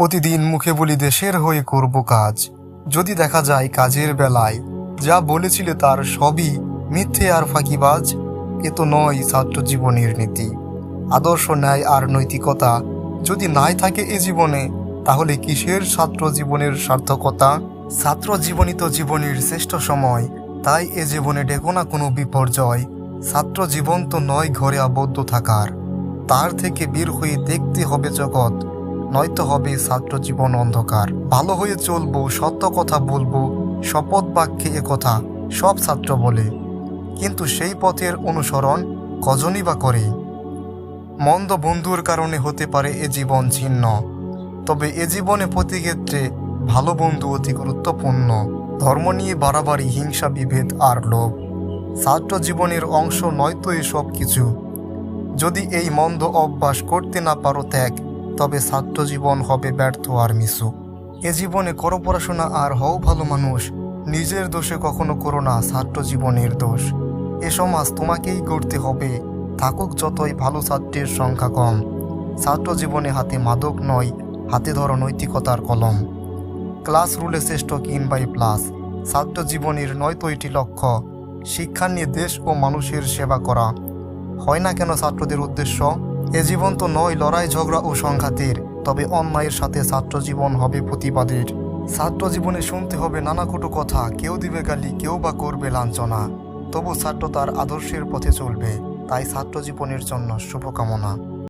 প্রতিদিন মুখে বলি, দেশের হয়ে করব কাজ। যদি দেখা যায় কাজের বেলায়, যা বলেছিলে তার সবই মিথ্যে আর ফাঁকিবাজ, এ তো নয় ছাত্র জীবনের নীতি। আদর্শ ন্যায় আর নৈতিকতা যদি নাই থাকে এ জীবনে, তাহলে কিসের ছাত্র জীবনের সার্থকতা? ছাত্র জীবনই তো জীবনের শ্রেষ্ঠ সময়, তাই এ জীবনে ডেকো না কোনো বিপর্যয়। ছাত্র জীবন তো নয় ঘরে আবদ্ধ থাকার। তার থেকে বের হয়ে দেখতে হবে জগৎ। নয়তো হবে ছাত্র জীবন অন্ধকার। ভালো হয়ে চলবো, সত্য কথা বলব, শপথ বাক্যে এ কথা সব ছাত্র বলে। কিন্তু সেই পথের অনুসরণ কজনই বা করে? মন্দ বন্ধুর কারণে হতে পারে এ জীবন ছিন্ন, তবে এ জীবনে প্রতি ক্ষেত্রে ভালো বন্ধু অতি গুরুত্বপূর্ণ। ধর্ম নিয়ে বাড়াবাড়ি, হিংসা, বিভেদ আর লোভ। ছাত্র জীবনের অংশ নয়তো এসব কিছু। যদি এই মন্দ অভ্যাস করতে না পারো ত্যাগ তবে ছাত্র জীবন হবে ব্যর্থ আর মিশু এ জীবনে করো পড়াশোনা আর হও ভালো মানুষ। নিজের দোষে কখনো করো না ছাত্র জীবনের দোষ। এ সমাজ তোমাকেই গড়তে হবে। থাকুক যতই ভালো ছাত্রের সংখ্যা কম। ছাত্র জীবনে হাতে মাদক নয়, হাতে ধরো নৈতিকতার কলম। ক্লাস রুলে শ্রেষ্ঠ কিন বাই প্লাস। ছাত্র জীবনের নয়তো এটি লক্ষ্য। শিক্ষা নিয়ে দেশ ও মানুষের সেবা করা। হয় না কেন ছাত্রদের উদ্দেশ্য? এ জীবন তো নয় লড়াই, ঝগড়া ও সংঘাতের। তবে অন্যায়ের সাথে ছাত্র জীবন হবে প্রতিবাদের। ছাত্র জীবনে শুনতে হবে নানা কটু কথা, কেউ দিবে গালি, কেউ বা করবে লাঞ্ছনা। তবু ছাত্র তার আদর্শের পথে চলবে, তাই ছাত্র জীবনের জন্য শুভকামনা।